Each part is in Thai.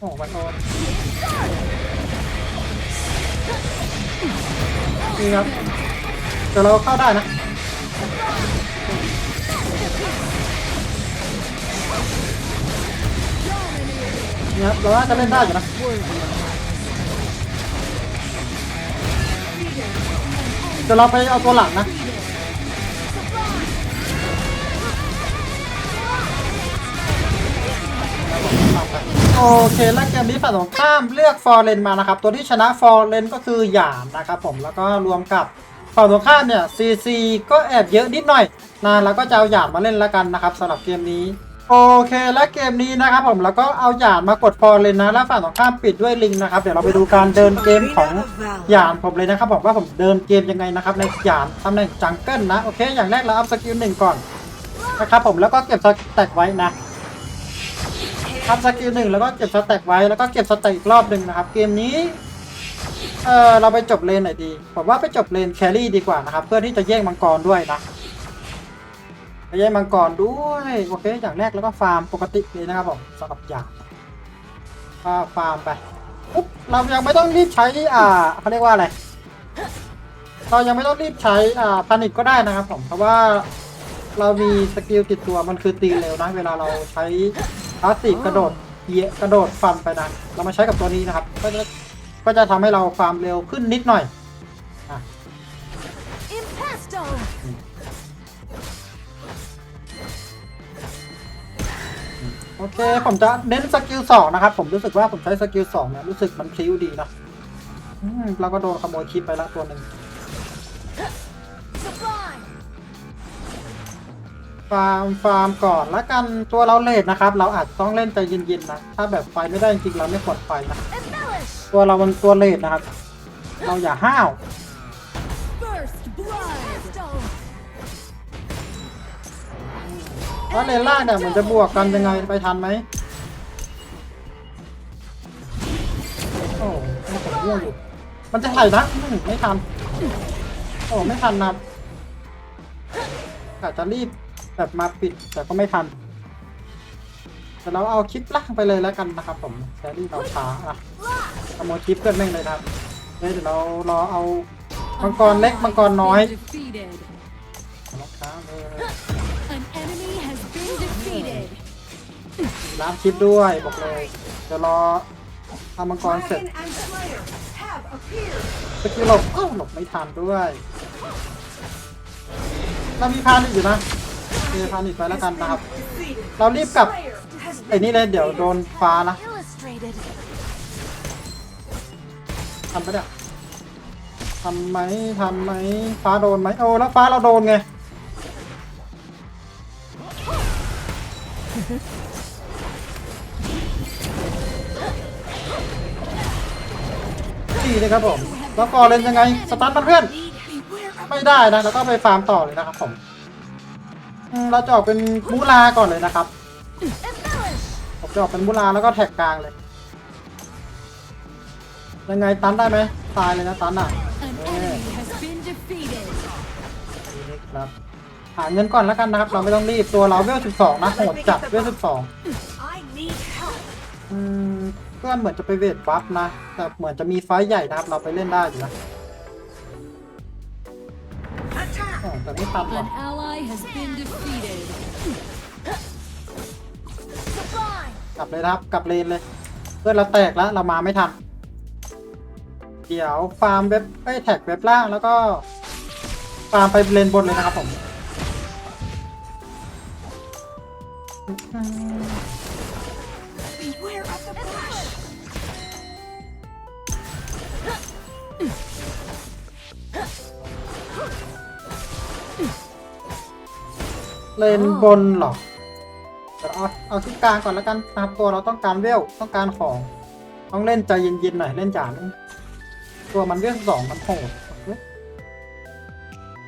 โอ้วันโอนนี่ครับเดี๋ยวเราเข้าได้นะเนี่ยเราน่าจะเล่นได้อยู่นะเดี๋ยวเราไปเอาตัวหลังนะ โอเคแล้วเกมนี้ฝ่ายตรงข้ามเลือกฟอร์เรนมานะครับ ตัวที่ชนะฟอร์เรนก็คือหยามนะครับผมแล้วก็รวมกับฝ่ายตรงข้ามเนี่ยซีซีก็แอบเยอะนิดหน่อยนะแล้วก็จะเอาหยามมาเล่นแล้วกันนะครับสำหรับเกมนี้ โอเคและเกมนี้นะครับผมแล้วก็เอาหยามมากดฟอร์เรนนะแล้วฝั่งตรงข้ามปิดด้วยลิงนะครับเดี๋ยวเราไปดูการเดินเกมของหยามผมเลยนะครับผมว่าผมเดินเกมยังไงนะครับในหยามตำแหน่งจังเกิลนะโอเคอย่างแรกเราอัพสกิลหนึ่งก่อนนะครับผมแล้วก็เก็บสแต็กไว้นะ อัพสกิลหนึ่งแล้วก็เก็บสแต็กไว้แล้วก็เก็บสแต็กอีกรอบหนึ่งนะครับ เกมนี้เออเราไปจบเลนไหนดี ผมว่าไปจบเลนแครี่ดีกว่านะครับ เพื่อที่จะแย่งมังกรด้วยนะไปแย่งมังกรด้วยโอเคอย่างแรกแล้วก็ฟาร์มปกติเลยนะครับผมสำหรับหยามก็ฟาร์มไปปุ๊บเรายังไม่ต้องรีบใช้อ่าเขาเรียกว่าอะไรเรายังไม่ต้องรีบใช้อ่าพานิกก็ได้นะครับผมเพราะว่าเรามีสกิลติดตัวมันคือตีเร็วนะ เวลาเราใช้ พาสซีฟกระโดดเหยียกระโดดฟันไปนะเรามาใช้กับตัวนี้นะครับ ก็จะก็จะทำให้เราความเร็วขึ้นนิดหน่อยอะ Impasto! โอเค ผมจะเน้นสกิลสองนะครับ ผมรู้สึกว่าผมใช้สกิลสองเนี่ยรู้สึกมันพลิ้วดีนะอืมเราก็โดนขโมยคลิปไปละตัวหนึ่ง Sublime! ฟาร์มฟาร์มก่อนแล้วกันตัวเราเลทนะครับ เราอาจต้องเล่นใจเย็นๆนะ ถ้าแบบไฟไม่ได้จริงเราไม่ควรไฟนะตัวเรามันตัวเลทนะครับ เราอย่าห้าว First blood! Impasto! แล้วเลนล่างเนี่ยมันจะบวกกันยังไงไปทันไหมโอ้ไม่ผมเรื่องอยู่มันจะไหลนะไม่ทันโอ้ไม่ทันนะอาจจะรีบ แบบมาปิดแต่ก็ไม่ทันแต่เราเอาคลิปล่างไปเลยแล้วกันนะครับผมแซรี่เราช้าอะขโมยคลิปเกินแม่งเลยนะครับเดี๋ยวเรารอเอามังกรเล็กมังกรน้อย Defeated. นะครับเออ An enemy has been defeated. ร้านคลิปด้วยบอกเลยเดี๋ยวรอทำมังกรเสร็จ Dragon and Slayer have appeared! สกิลหลบอ้าวหลบไม่ทันด้วยเรามีพานิกอยู่นะมี พานิกไปแล้วกันนะครับ เรารีบกลับไอ้นี่เลยเดี๋ยวโดนฟ้านะทันไหมเนี่ยทันไหมทันไหมฟ้าโดนไหมโอ้แล้วฟ้าเราโดนไงดีเลยครับผม แล้วฟอร์เรนยังไง สตาร์ทมันเพื่อน ไม่ได้นะ แล้วก็ไปฟาร์มต่อเลยนะครับผม อืมเราจะออกเป็นมูลาก่อนเลยนะครับ ผมจะออกเป็นมูลาแล้วก็แท็กกลางเลย ยังไงตันได้ไหมตายเลยนะตันอะ An enemy has been defeated. ดีเลยครับหาเงินก่อนแล้วกันนะครับ เราไม่ต้องรีบตัวเราเวล12นะโหดจัดเวล12 I need help! อืมเพื่อนเหมือนจะไปเวทบัฟนะ แต่เหมือนจะมีไฟท์ใหญ่นะครับ เราไปเล่นได้อยู่นะ แต่ไม่ทันหรอก An ally has been defeated. Sublime! กลับเลยนะครับ กลับเลนเลย เพื่อนเราแตกแล้วเรามาไม่ทัน เดี๋ยวฟาร์มเว็บไอ้ยแท็กเว็บล่างแล้วก็ ฟาร์มไปเลนบนเลยนะครับผม Beware of the bush! เลนบนเหรอเดี๋ยวเอาเอาที่กลางก่อนแล้วกันนะครับตัวเราต้องการเวลต้องการของ ต้องเล่นใจเย็นๆหน่อยเล่นจานตัวมันเวลสองมันโหดเว้ย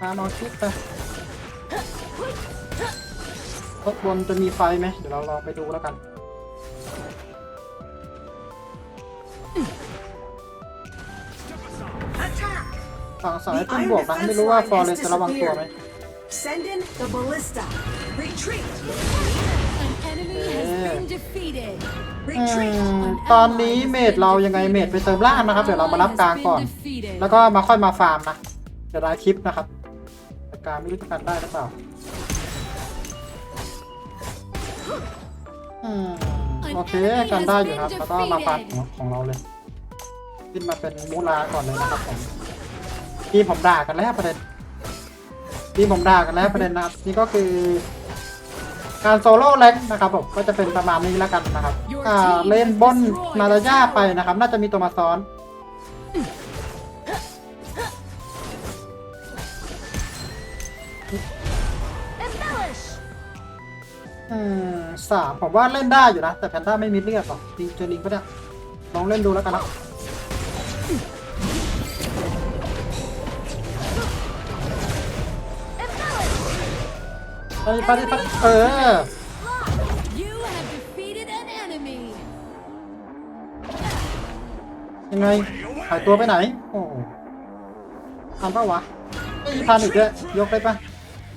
ตามเอาคลิปไปรถบนจะมีไฟไหมเดี๋ยวเราลองไปดูแล้วกันฝั่งสายขึ้นบวกนะไม่รู้ว่าฟอร์เรนจะระวังตัวไหม Send in the ballista! Retreat! An enemy has been been defeated. อืมตอนนี้เมดเรายังไงเมดไปเติมล่างนะครับ เดี๋ยวเรามารับกลางก่อน แล้วก็มาค่อยมาฟาร์มนะ เดี๋ยวได้คลิปนะครับแต่กลางไม่รู้จะกันได้หรือเปล่าอืมโอเคกันได้อยู่ครับ แล้วก็มาฟาร์มของของเราเลยขึ้นมาเป็นมูลาก่อนเลยนะครับผมทีมผมด่ากันแล้วประเด็น ทีมผมด่ากันแล้วประเด็นนะครับนี่ก็คือการโซโล่แล็กนะครับผมก็จะเป็นประมาณนี้แล้วกันนะครับอ่าเล่นบนนาราย่าไปนะครับ น่าจะมีตัวมาซ้อน Embellish. อืมสามผมว่าเล่นได้อยู่นะ แต่แพนด้าไม่มีเลือดหรอกลิงเจอลิงปะเนี่ยลองเล่นดูแล้วกันนะ ไปไปไปไปเออ You have defeated an enemy. ยังไงหายตัวไปไหน โอ้โหทันปะวะ ไม่มีพันอีกด้วยยกได้ปะ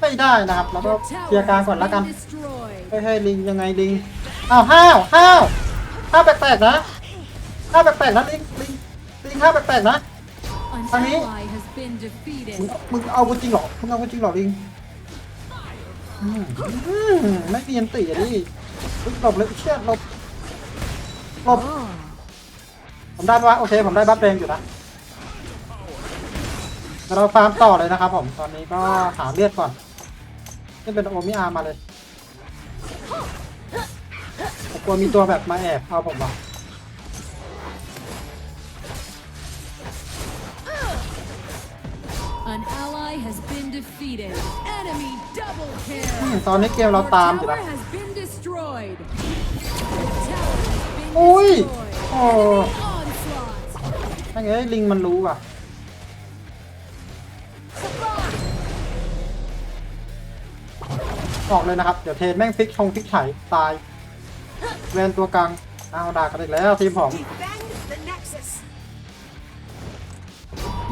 ไม่ได้นะครับแล้วก็ Your เคลีย tower ร์กลางก่อนล้วกัน been destroyed. เฮ้ยเฮ้ยลิงยังไงลิง อ้าวห้าวห้าวห้าวแปลกๆนะห้าวแปลกๆนะลิงลิงลิงห้าวแปลกๆนะ An Honey? ally has been มึง defeated. มึงเอากูจริงเหรอ มึงเอากูจริงเหรอลิง ไม่มีอันตีอะดิหลบเลยเชี่ยหลบหลบผมได้ปะวะโอเคผมได้บัฟแดงอยู่นะเดี๋ยวเราฟาร์มต่อเลยนะครับผมตอนนี้ก็หาเลือดก่อนนี่เป็นโอมิอาร์มาเลยผมกลัวมีตัวแบบมาแอบเอาผมว่ะ ally has been defeated. Enemy double อืม kill. ตอนนี้เกมเรา Your ตามอยู่ tower นะ has been destroyed. Your tower has been อุ้ย destroyed. โอ้ Onslaught. ไม่งเอ้ยลิงมันรู้อะออกเลยนะครับ เดี๋ยวเทนแม่งฟิกชงฟิกไถตายเวนตัวกลางเอาด่ากันอีกแล้วทีมผม Defend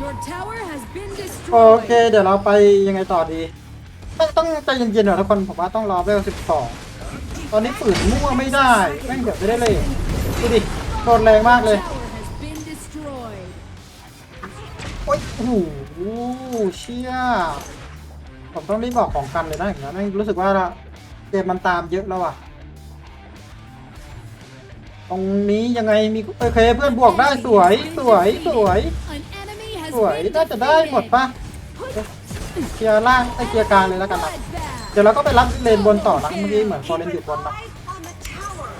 Your tower has been โอเค destroyed. เดี๋ยวเราไปยังไงต่อดี ต้องต้องใจเย็นๆหน่อยทุกคนผมว่าต้องรอเวล12 ตอนนี้ฝืนมั่วไม่ได้ แม่งเดี๋ยวไม่ได้เลยดูดิโดนแรงมากเลย Tower has been destroyed. โอ้ยโอ้โหเชี่ย ผมต้องรีบบอกของกันเลยนะอย่างนี้นแม่งรู้สึกว่าเกมมันตามเยอะแล้วอะ ตรงนี้ยังไงมีโอเคเพื่อนบวกได้สวยสวยสวย An enemy has สวย been น่าจะได้หมดปะ defeated. เคลียร์ล่างไอเคลียร์กลางเลยแล้วกันนะ Bloodbath. เดี๋ยวเราก็ไปรับเลนบนต่อนะเมื่อกี้เหมือนฟอร์เรนอยู่บนนะ Fight on the tower.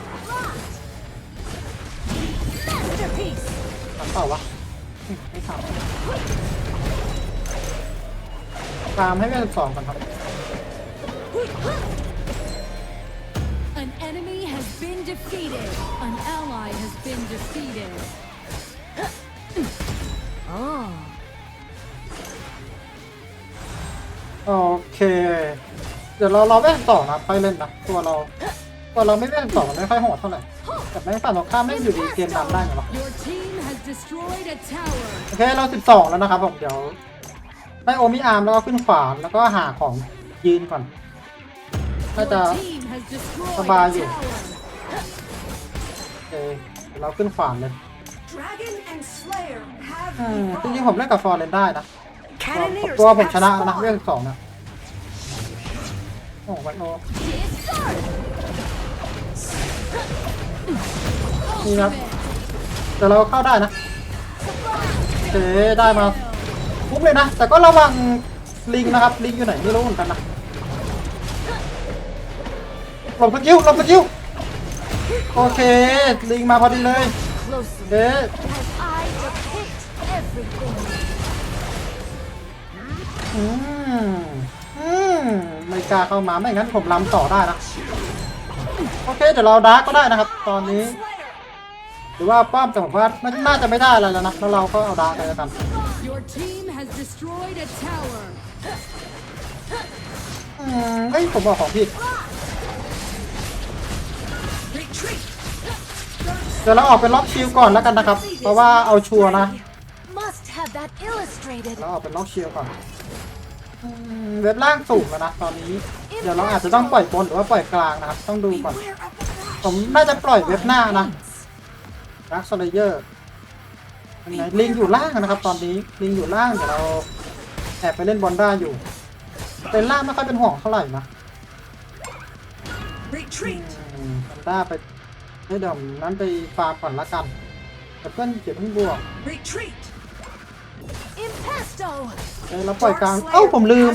Masterpiece. ทำเปล่าวะอืมไม่ทำตามให้แม่สิบสองก่อนครับ โอเค เดี๋ยวเราเราแม่งต่อนะไปเล่นนะตัวเราตัวเราไม่แม่งต่อมันไม่ค่อยโหดเท่าไหร่แต่แม่งฝั่งตรงข้ามแม่งอยู่ดีเกมนำได้ไงวะโอเคเราสิบสองแล้วนะครับผมเดี๋ยวได้โอมิอาร์มแล้วก็ขึ้นขวานแล้วก็หาของยืนก่อนน่าจะ Your team has destroyed a Sabay yun. tower. โอเคเดี๋ยวเราขึ้นขวานเลย Dragon and Slayer have อืมจริงๆ evolved. ผมเล่นกับฟอร์เรนได้นะตัว Cannoneers ตัวผม have ชนะแล้วนะ spawned. เรื่องสองนะโอ้ไวโอนี่ครับเดี๋ยวเราเข้าได้นะโอเคได้มาคุ้มเลยนะ แต่ก็ระวังลิงนะครับ ลิงอยู่ไหนไม่รู้เหมือนกันนะหลบสกิลหลบสกิลโอเค ลิงมาพอดีเลย Closely เอ๊ะ as I depict everything. อืมอืมไม่กล้าเข้ามาไม่งั้นผมลำต่อได้นะ โอเค เดี๋ยวเราดาร์กก็ได้นะครับ ตอนนี้ Slayer. หรือว่าป้อมแต่ผมว่าน่าน่าจะไม่ได้อะไรแล้วนะ แล้วเราก็เอาดาร์กไปแล้วกัน Your team has destroyed a tower. อืมเฮ้ยผมบอกของผิด Retreat. เดี๋ยวเราออกเป็นล็อกชิลก่อนแล้วกันนะครับ เพราะว่าเอาชัวร์นะ Must have that illustrated. เราออกเป็นล็อกชิลก่อนอืมเว็บล่างสูงแล้วนะตอนนี้ เดี๋ยวเราอาจจะต้องปล่อยบนหรือว่าปล่อยกลางนะครับ ต้องดูก่อน Beware of the flash. ผมน่าจะปล่อยเว็บหน้านะดักสเลเยอร์ยังไงลิงอยู่ล่างนะครับ ตอนนี้ลิงอยู่ล่างเดี๋ยวเราแอบไปเล่นบอลได้อยู่เป็นล่างไม่ค่อยเป็นห่วงเท่าไหร่นะ Retreat. อืมแพนด้าไป ให้เดี๋ยวนั้นไปฟาร์มก่อนละกันแต่เพื่อนเก็บเพิ่งบวก Retreat. Impesto. เอ้ยเราปล่อยกลาง เอ้าผมลืม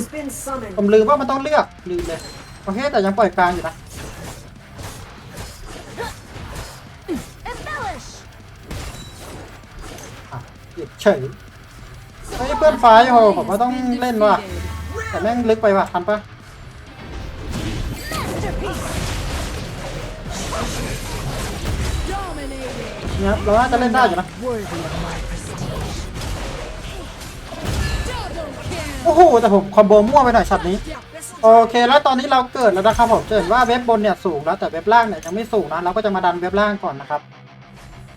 ผมลืมว่ามันต้องเลือกลืมเลยโอเคแต่ยังปล่อยกลางอยู่นะ Embellish. อะเก็บเฉยเฮ้ยเพื่อนไฟโหผมว่าต้องเล่นว่ะแต่แม่งลึกไปว่ะทันปะ Dominating. เราน่าจะเล่นได้อยู่นะ โอ้โห แต่ผมคอมโบมั่วไปหน่อยช็อตนี้ โอเค แล้วตอนนี้เราเกิดแล้วนะครับผมจะเห็นว่าเว็บบนเนี่ยสูงแล้วแต่เว็บล่างเนี่ยยังไม่สูงนะ เราก็จะมาดันเว็บล่างก่อนนะครับ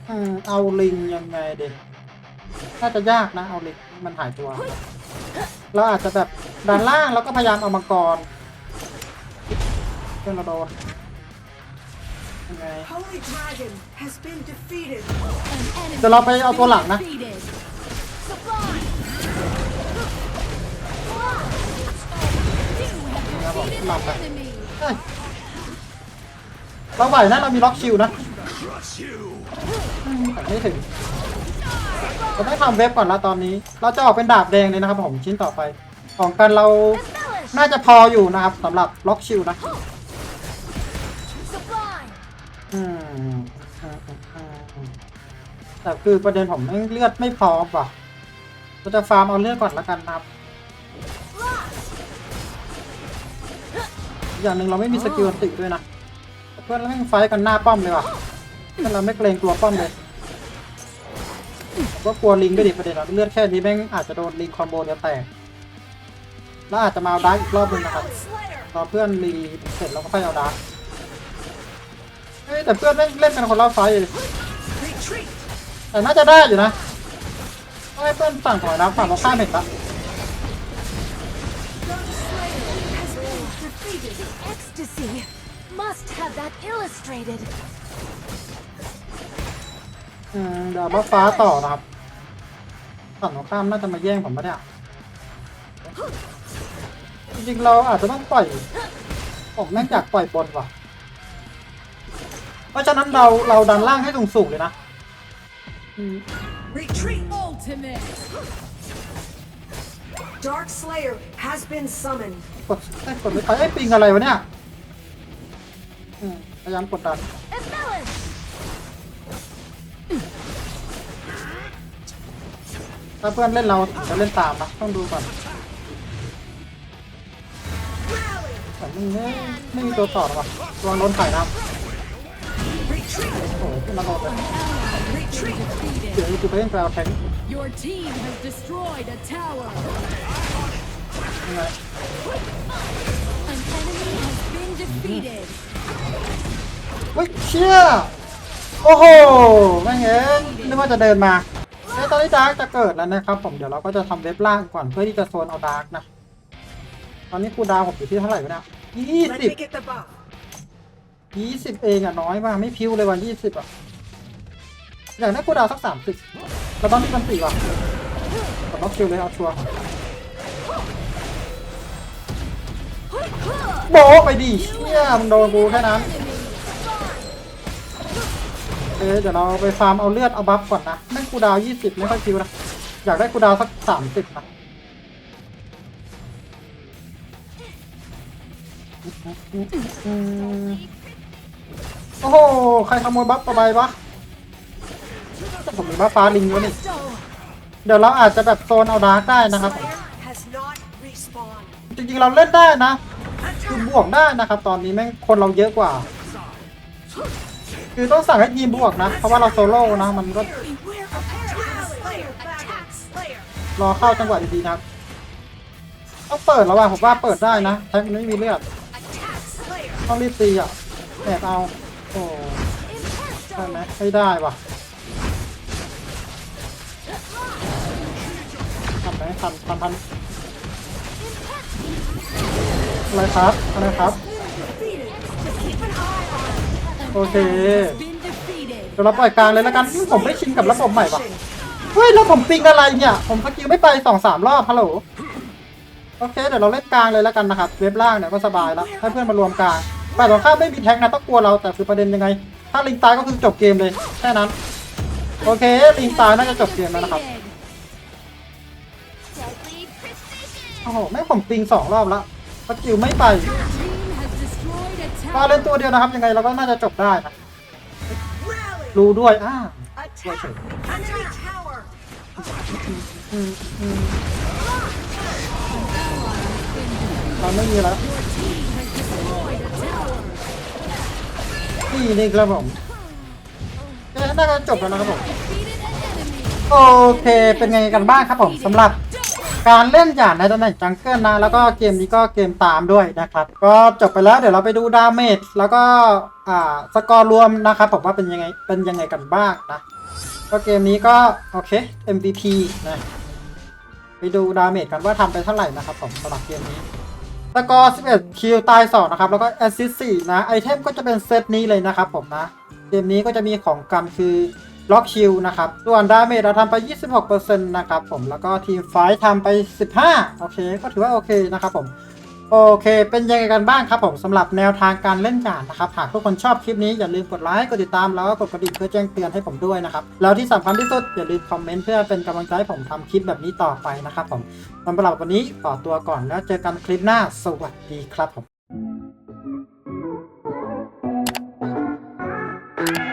อืมเอาลิงยังไงเด็น่าจะยากนะ เอาลิงมันหายตัว เราอาจจะแบบดันล่างแล้วก็พยายามเอามังกรเพื่อนเราโดน เดี๋ยวเราไปเอาตัวหลังนะ defeated. Sublime. You have ครับผม defeated หลับไป an enemy. เอ้ยเราไหวนะ เรามีล็อกชิลนะอืมแต่ไม่ถึงเราต้องทำเว็บก่อนละตอนนี้ เราจะออกเป็นดาบแดงเลยนะครับผมชิ้นต่อไป ของกันเรา Embellish. น่าจะพออยู่นะครับสำหรับล็อกชิลนะ Sublime. อืมแต่คือประเด็นผมเลือดไม่พอว่ะเราจะฟาร์มเอาเลือดก่อนละกันนะครับ อย่างหนึ่งเราไม่มีสกิลติด้วยนะเพื่อนเราแม่งไฟกันหน้าป้อมเลยว่ะเพื่อนเราไม่เกรงกลัวป้อมเลยก็กลัวลิงด้วยดิประเด็นเราเลือดแค่นี้แม่งอาจจะโดนลิงคอมโบเดียวแตกแล้วอาจจะมาเอาดาร์กอีกรอบหนึงนะครับรอเพื่อนรีเสร็จเราก็ค่อยเอาดาร์ก เฮ้ยแต่เพื่อนแม่งเล่นกันคนละไฟท์เลย Retreat. แต่น่าจะได้อยู่นะต้องให้เพื่อนฝั่งถอยนะฝั่งเราข้ามเห็นละ The ecstasy. Must have that illustrated. อืมเดี๋ยวบัฟฟ้าต่อนะครับฝั่งตรงข้ามน่าจะมาแย่งผมปะเนี่ยจริงๆเราอาจจะต้องปล่อยผมแม่งอยากปล่อยบนว่ะ เพราะฉะนั้นเราเราดันล่างให้สูงๆเลยนะอืม Retreat. Ultimate. Dark Slayer has been summoned. กดไอ้ยกดไม่ไปไอ้ยปิงอะไรวะเนี่ยอืมพยายามกดดัน Embellish. ถ้าเพื่อนเล่นเราผมจะเล่นตามนะต้องดูก่อนแต่ไม่ไม่ไม่มีตัวต่อหรอวะระวังโดนถ่ายนะ Retreat. โอ้โหขึ้นมาโดนเลย Retreat. เดี๋ยวจะไปเล่นแปลแทง Your team has destroyed a tower. ยังไง An enemy has been defeated. เฮ้ยเชี่ยโอ้โหแม่งเอ้ยนึกว่าจะเดินมาไอ้ยตอนนี้ดาร์กจะเกิดแล้วนะครับผมเดี๋ยวเราก็จะทำเว็บล่างก่อนเพื่อที่จะโซนเอาดาร์กนะ ตอนนี้ครูดาวผมอยู่ที่เท่าไหร่วะเนี่ยยี่ Let สิบ me get the buff. ยี่สิบเองอะน้อยมากไม่พิ้วเลยวันยี่สิบอะอยากได้ครูดาวสักสามสิบแล้วตอนที่มันตีว่ะผมต้องคิวเลยเอาชัวร์โบไปดิเชี่ยมันโดนกูแค่นั้นเอ๊ะเดี๋ยวเราไปฟาร์มเอาเลือดเอาบัฟก่อนนะแม่งคูดาวยี่สิบไม่ค่อยคิวนะอยากได้คูดาวสักสามสิบนะอืม ใครขโมยบัฟประบายวะผมมีบัฟฟ้าลิงอยู่นี่ เดี๋ยวเราอาจจะแบบโซนเอาดาร์กได้นะครับ จริงๆเราเล่นได้นะ คือบวกได้นะครับ ตอนนี้แม่งคนเราเยอะกว่า คือต้องสั่งให้ทีมบวกนะ เพราะว่าเราโซโล่นะ มันก็รอเข้าจังหวะดีๆนะครับต้องเปิดแล้วว่ะผมว่าเปิดได้นะแท็กมันไม่มีเลือดต้องรีบตีอะแอบเอา โอ้ ไม่ได้ว่ะทำไหมทันทันทันอะไรครับอะไรครับ โอเค Has been defeated. เดี๋ยวเราปล่อยกลางเลยแล้วกันผมไม่ชินกับระบบใหม่ว่ะเฮ้ยแล้วผมปิงอะไรเนี่ย ผมสกิลไม่ไปสองสามรอบฮัลโหลโอเคเดี๋ยวเราเล่นกลางเลยแล้วกันนะครับเว็บล่างเนี่ยก็สบายแล้วให้เพื่อนมารวมกลางฝ่ายตรงข้ามไม่มีแท็กนะต้องกลัวเราแต่คือประเด็นยังไง ถ้าลิงตายก็คือจบเกมเลยแค่นั้น โอเค ลิงตายน่าจะจบเกมแล้วนะครับโอ้โหแม่ผมปิงสองรอบแล้วสกิลไม่ไปก็เล่นตัวเดียวนะครับ ยังไงเราก็น่าจะจบได้นะรู้ด้วยอ่าเราไม่มีแล้ว นี่นี่ครับผมเอ๊ะน่าจะจบแล้วนะครับผม โอเค เป็นไงกันบ้างครับผมสำหรับการเล่นหยาดในตำแหน่งจังเกิลนะ แล้วก็เกมนี้ก็เกมตามด้วยนะครับ ก็จบไปแล้วเดี๋ยวเราไปดูดาเมจแล้วก็อ่าสกอร์รวมนะครับผมว่าเป็นยังไงเป็นยังไงกันบ้างนะก็เกมนี้ก็โอเค MVP นะไปดูดาเมจกันว่าทำไปเท่าไหร่นะครับผมสำหรับเกมนี้ สกอร์ 11 คิว ตาย 2 นะครับ แล้วก็แอสซิสต์4นะ ไอเทมก็จะเป็นเซตนี้เลยนะครับผมนะ เกมนี้ก็จะมีของกันคือล็อกคิวนะครับ ส่วนดาเมจเราทำไป 26%นะครับผม แล้วก็ทีมไฟท์ทำไป 15 โอเค ก็ถือว่าโอเคนะครับผม โอเค เป็นยังไงกันบ้างครับผมสำหรับแนวทางการเล่นจ่านนะครับ หากทุกคนชอบคลิปนี้อย่าลืมกดไลค์ กดติดตามแล้วก็กดกระดิ่งเพื่อแจ้งเตือนให้ผมด้วยนะครับ แล้วที่สำคัญที่สุดอย่าลืมคอมเมนต์เพื่อเป็นกำลังใจให้ผมทำคลิปแบบนี้ต่อไปนะครับผมสำหรับวันนี้ต่อตัวก่อนแล้วเจอกันคลิปหน้า สวัสดีครับผม Thank you.